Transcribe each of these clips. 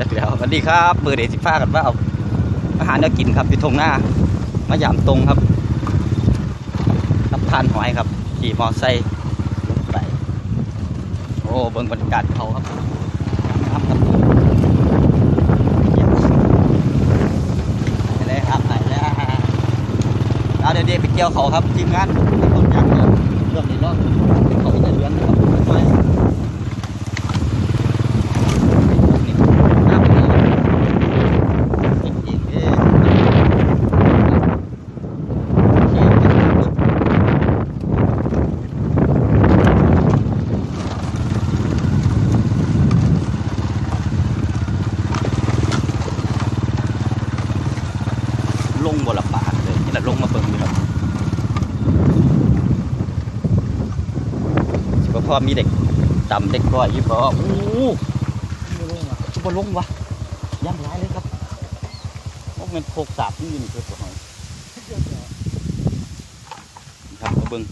จัดแล้วสวัสดีครับเบอเดสิฟ้ากันว่าเอาอาหารจะกินครับอยู่ทงหน้ามายามตรงครับรับทานหอยครับ ขี่มอไซค์ไปโอ้เบิ่งบรรยากาศเขาครับน้ำครับเยี่ยมไปเลยครับไปแล้วเอาเดี๋ยวเดี๋ยวไปเกี่ยวเขาครับทีมงานต้นยางเนี่ยเรื่องนี้เนาะเขาจะเลี้ยงครับไปนี่น้ำมันนี่เก็บเองเด้โอเคลงบนละปากเลยนี่แหละลงมาเบิ่งนี่ครับสิว่าพ่ อมีเด็กต่ำเด็กก้อยยี่ปอโอ้โหสิบ่ลงวะย่ำร้ายเลยครับโอ้มันโคกสาบนี่นี่คือตัวหอยครับมาเบิ่ง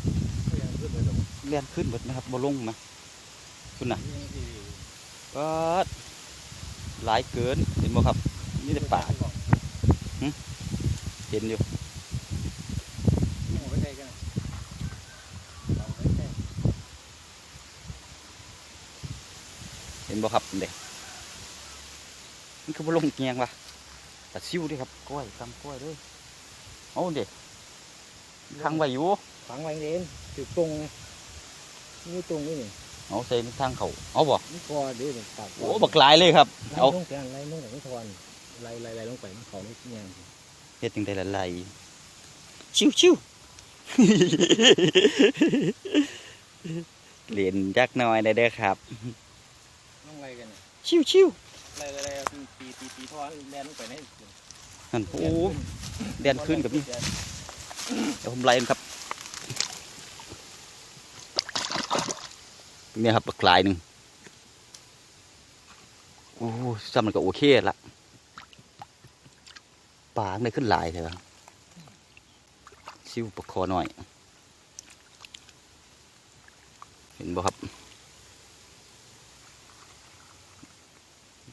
เลี้ยนขึ้นหมดนะครับบ่ลงมาคุณน่ะก็หลายเกินเห็นบ่ครับนี่แต่ป่าเห็นอยู่ เห็นบ่ครับเด็กมันคือบ่ลงแงงวะแต่ซิวเด้วยครับกล้วยกำกล้วยเด้วยเอาเด็กทางไว้อยู่ฝังไว้เองถือตรงนี่ตรงนี่นี่เอาใส่ทางเขาเอาบ่นี่คอเด้อปากโอ้บักหลายเลยครับไล่เอาลงไปไล่ลงแต่ไม่ทอนไล่ไล่ไล่ลงไปมันเขาไม่ยังเฮ็ดจังได๋ละลายชิวชิวเล่นจักหน่อยได้เด้อครับ ต้องไล่กันชิวชิวไล่ไล่ไล่ตีตีตีทอนแดนลงไปในนั่นโอ้แดนขึ้นกับนี่เดี๋ยวผมไล่มันครับเนี่ยครับบักหลายหนึงโอ้ซ้ำมันก็โอเคละปลาได้ขึ้นหลายเลยครับซิวปลาคอหน่อย เห็นบ่ครับ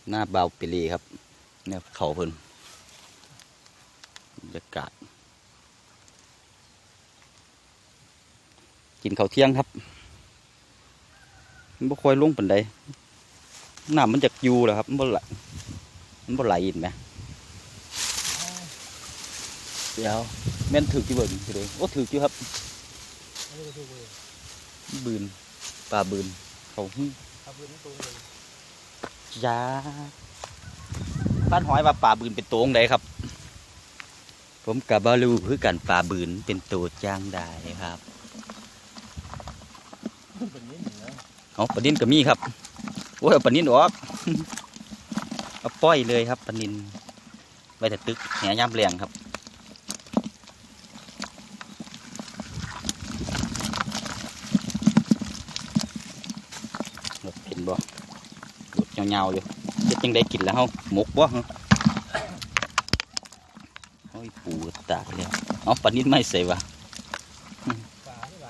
หน้าเบาวเปรีครับ เนี่ยเขาเพิ่นบรรยากาศ กินข้าวเที่ยงครับมันบ่ค่อยลงปานใดน้ำมันจากอยู่แหล้วครับมันบ่ไหลมันบ่ไหลอินไหมเดี๋ยวแม่นถือกี่เบิ่งสิเลยโอ้ถือกี่ครับบืนปลาบืนเขาหึ้ขับรถตรงเลย ยาบ้านหอยว่าป่าบืนเป็นตัวงใดครับ ผมกับบาลูคือกันป่าบืนเป็นตัวจ้างได้ครับเอาปลานินก็มีครับโอ้ยเอาปลานินออกเอาป้อยเลยครับปลานินไว้แต่ตึกแหย่ำแรงครับเห็นบ่ รถยาวๆอยู่จะจังได้กินแล้วเฮาหมกบ่ฮะโอ้ยปูตากแล้วเอาปลานินไม่ใส่วะป่าที่หล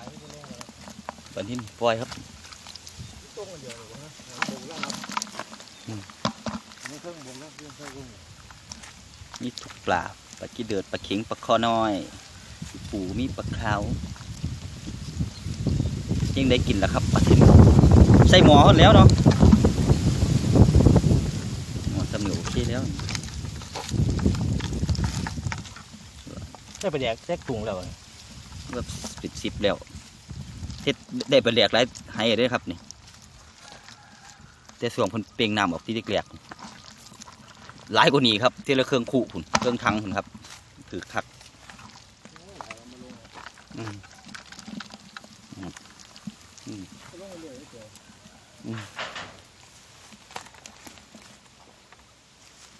านินปล่อยครับตรงเดียวเลยนะตรงแล้วนะนี่เครื่องบงแล้วเครื่องเครื่องบงมีทุกปลาปลากี้เดือดปลาเข็งปลาคอน้อย ปูมีปลาขาวยังได้กินแล้วครับปลาเข็งใส่หมอแล้วเนาะหมอสำเนียงโอเค แล้วได้ไปแดกแทรกถุงแล้วแบบปิดสิบแล้วเฮ็ดได้ไปแหลกหลายให้ได้อครับนี่แต่ส่วนคนเปลงน้ำออกที่เล็กๆหลายกว่านี้ครับเทละเครื่องคู่คุณเครื่องทังคุณครับถือคักอืมอืมอืม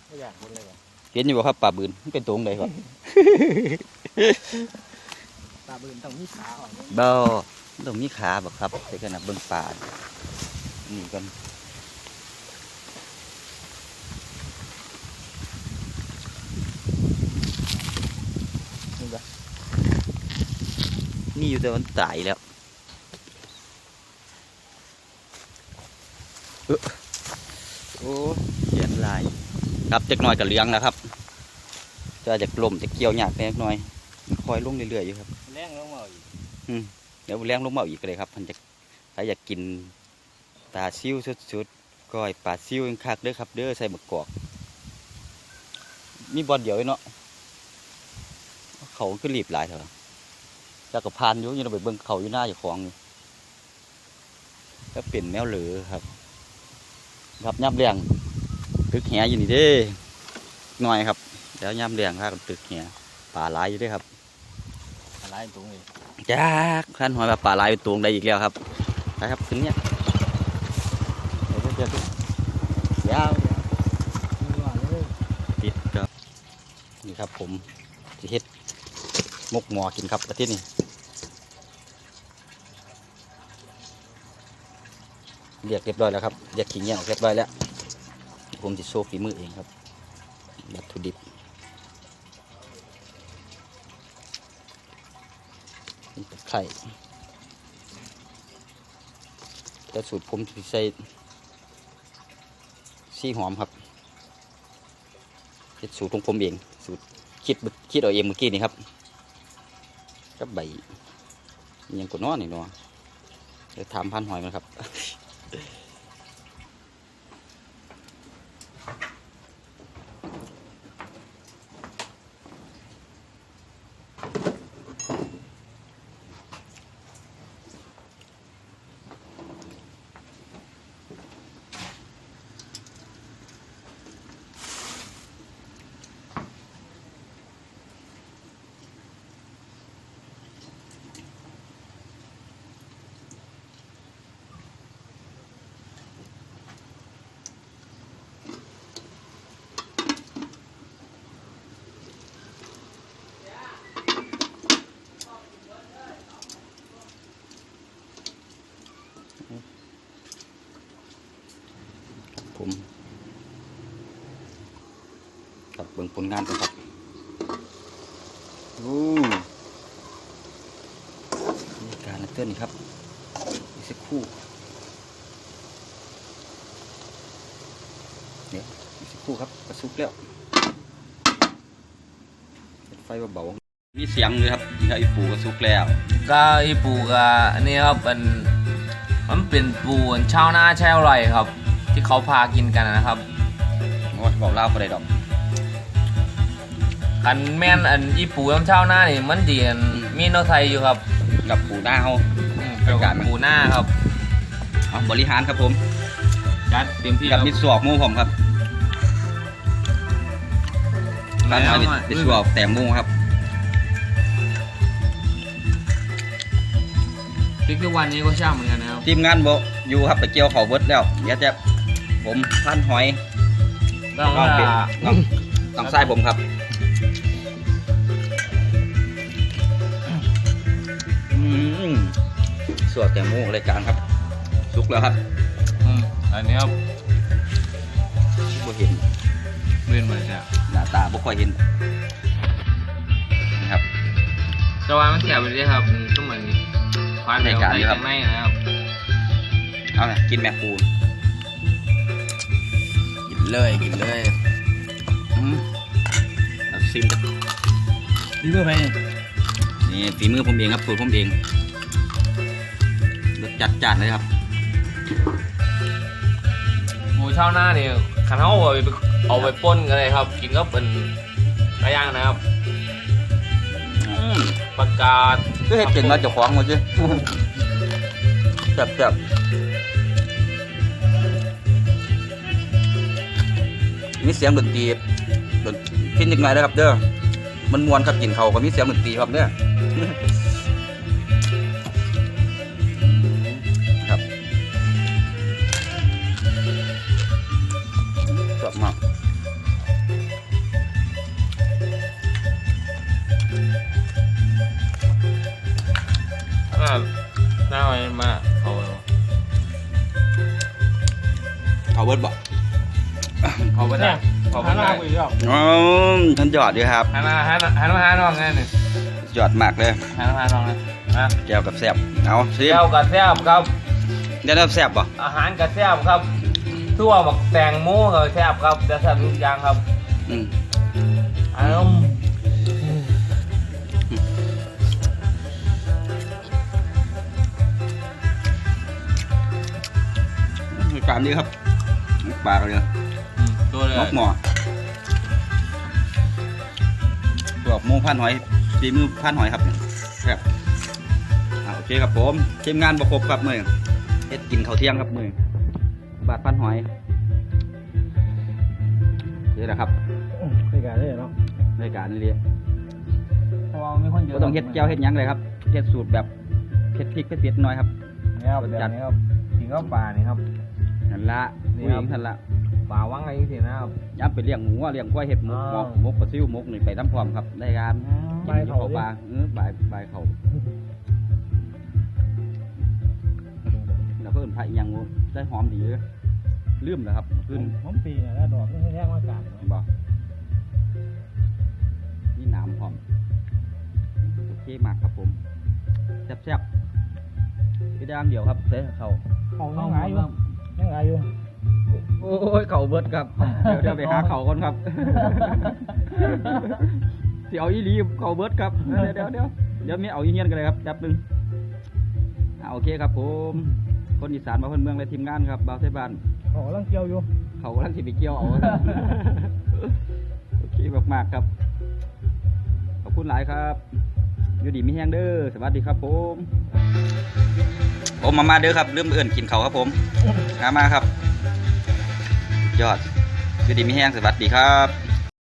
ไม่อยากคนเลยวะเห็นอยู่บ่ครับป่าบืนมันเป็นตัวงใดครับ ตาบืนต้องมีขาอ่อนบ่ต้องมีขาบ่ครับเดี๋ยวกันนะเบิ่งป่านี่กันนี่บ่นี่อยู่แต่มันตายแล้วเอ้อโอ้เขียนลาย ครับจักหน่อยกับเลี้ยงนะครับจะจะกลมจะเกี่ยวหยากแน่หน่อยคอยลงเรื่อยๆอยู่ครับแรงลงมาอีกเดี๋ยวแรงลงมาอีกเลยครับมันจะถ้าอยากกินปลาซิวสุดๆก้อยปลาซิวยังคักเด้อครับ เด้อใส่หมึกกรอกมีบอลเดียวเองเนาะเขาก็รีบหลายเถอะจากกับพานอยู่อยังไปเบิ่งเขาอยู่หน้าอยู่ของอยู่แล้วเปลี่ยนแมวเหลือครับ ครับย่ำเลียง ตึกแหอยู่นี่เด้หน่อยครับแล้วย่ำเลียงพากันตึกแหปลาหลายอยู่เด้อครับอะไรตรงนี้จากขั้นหอยแบบปลาลายเป็นตวงได้อีกแล้วครับนะครับถึงเนี้ยเดี๋ยวเดี๋ยวเดี๋ยวยาวนี่ว่าเลยติดครับนี่ครับผมจะเฮ็ดมกหมอกินครับอาทิตย์นี้เรียกเรียบร้อยแล้วครับเรียกขิงเงี้ยออกเรียบร้อยแล้ว ผมจะโชว์ฝีมือเองครับวัตถุดิบนี่ตะไคร่แต่สูตรผมจะใส่ซี่หอมครับเฮ็ดสูตรของผมเอง สูตรคิดคิดเอาเองเมื่อกี้นี่ครับกับใบยังกดน้อนี่เนาะเดี๋ยวถามพันหอยกันครับ ผลงานกันครับโอ้มีการละเต้นครับอีกสักครู่เดี๋ยวอีกสักครู่ครับกระซุกแล้วเปิดไฟเบาๆมีเสียงเลยครับนี่ครับอีปูกระซุกแล้วก็อีปูก็อันนี้ครับมันมันเป็นปูอันชาวนาแช่อร่อยครับ ที่เขาพากินกันนะครับโอ้ยบอกเล่าไปได้ดอก อันแม่นอันอีปูน้ำชาวนานี่มันดีอันมีโนไทยอยู่ครับกับปูหน้าเขา อืมเกี่ยวกับปูหน้าครับเอาบริหารครับผมจัดเต็มที่กับครับมิตรสวอกหมูผมครับร้านแล้วอามิตมามิตรสวอกแต่หมูครับพริกทุกวันนี้ก็ช่างเหมือนกันนะครับทีมงานโบอยู่ครับไปเกี่ยวเขาเบิดแล้วเดี๋ยวจะผมพันหอย ต้องน้องเป็นว่าน้องน้องไส้ผมครับ สวกแต่หมูรายการครับ สุกแล้วครับอืมอันนี้ครับบ่เห็นเวียนเหมือนกันหน้าตาบ่ค่อยเห็นนะครับแต่ว่ามันแสบไปเลยครับอืมก็เหมือนควานเดียวรายการใส่อยู่ครับข้างในนะครับเอาไงกินแม่ปูนกินเลยกินเลยอืมเอาซิมกันดีเมื่อไป นี่ฝีมือผมเองครับสูตรผมเองรสจัดจ้านเลยครับหมูชาวนานี่ขันเขาเอาไปเอาไปป้นกันเลยครับ กินก็เป็นกระย่างนะครับอืมประกาศก็เห็ดเก่งมาเจ้าของมาจ้ะจับจับมีเสียงดนตรีดนพินยังไงนะครับเด้อมันมวนครับกินเขาวก็มีเสียงดนตรีครับเด้อ ครับชอบมากอ่าหน้าไว้มาเขาเขาเบิร์ดบอกเขาไปได้เขาไปหาหน้าได้กูอีกรอบอ๋อท่านยอดด้วยครับ หันมาหันมาหันมาหาน้องไงนี่ย อดมากเลยหันมาหาน้องนะนะแก้วกับแซ่บเอาซิมเจ้ากัดแซ่บครับเดี๋ยวน้ำแซ่บป่ะอาหารกัดแซ่บครับตัวบักแตงโมกับแซ่บครับจะแซ่บทุกอย่างครับอืมอันนั้นคือการนี้ครับปลากเลยอืมตัวเลยนกหมอพวกหมูพันหอย ฝีมือพันหอยครับเนี่ยครับอ่าโอเคครับผมทีมงานประครบครับมือเฮ็ดกินข้าวเที่ยงครับมือบาทพันหอยนี่แหละครับในการได้เนาะรายการนี้เลยเพราะว่ามีคนเยก็อะต้องเฮ็ดแก้วเฮ็ดหยังเลยครับเฮ็ดสูตรแบบเฮ็ดพริกเผ็ดๆหน่อยครับนี่ครับแบบนี้ครับกินข้าวปลานี่ครับนั่นละนี่ผู้หครัญิบงนั่นละ ปลาว่างอะไรอย่างนี้นะครับ ย้ำไปเลี้ยงหมูอะเลี้ยงควายเฮ็ดหมกหมอ้าวกหมกปลาซิวหมกนี่ไปน้ำพร้อมครับรายการกินเขาข้าวปลาเออใบ่ายบ่ายเขาแล้วเพิ่นพายยังงูได้หอมดีเลยลืมแล้วครับขึ้นผมปีเนี่ยแล้วดอกนี่แยกมากาดบ่นี่น้ำหอมโอเคมากครับผมแซ่บๆคือด้ามเดียวครับเซ่เขาเขายังไงอยู่ยังไงอยู่ โอ้ยเขาเบิดครับ เดี๋ยวเดี๋ยวไปหาเขาก่อนครับเสียวอีหลีเขาเบิดครับ เดี๋ยวเดี๋ยวเดี๋ยวเดี๋ยวมีเอาอีเฮียนกันเลยครับแป๊บหนึงอ่าโอเคครับผม คนอีสานมาคนเมืองและทีมงานครับบ่าวไทยบ้านเขากำลังเกี่ยวอยู่ เขากำลังสิไปเกี่ยวเอาโอเคมากๆครับ ขอบคุณหลายครับ อยู่ดีมีแห้งเด้อสวัสดีครับผมผมมามาเด้อครับเริ่มเอื่นกินเขาวครับผมมามาครับ ยอดอยู่ดีมีแห้งสวัสดีครับ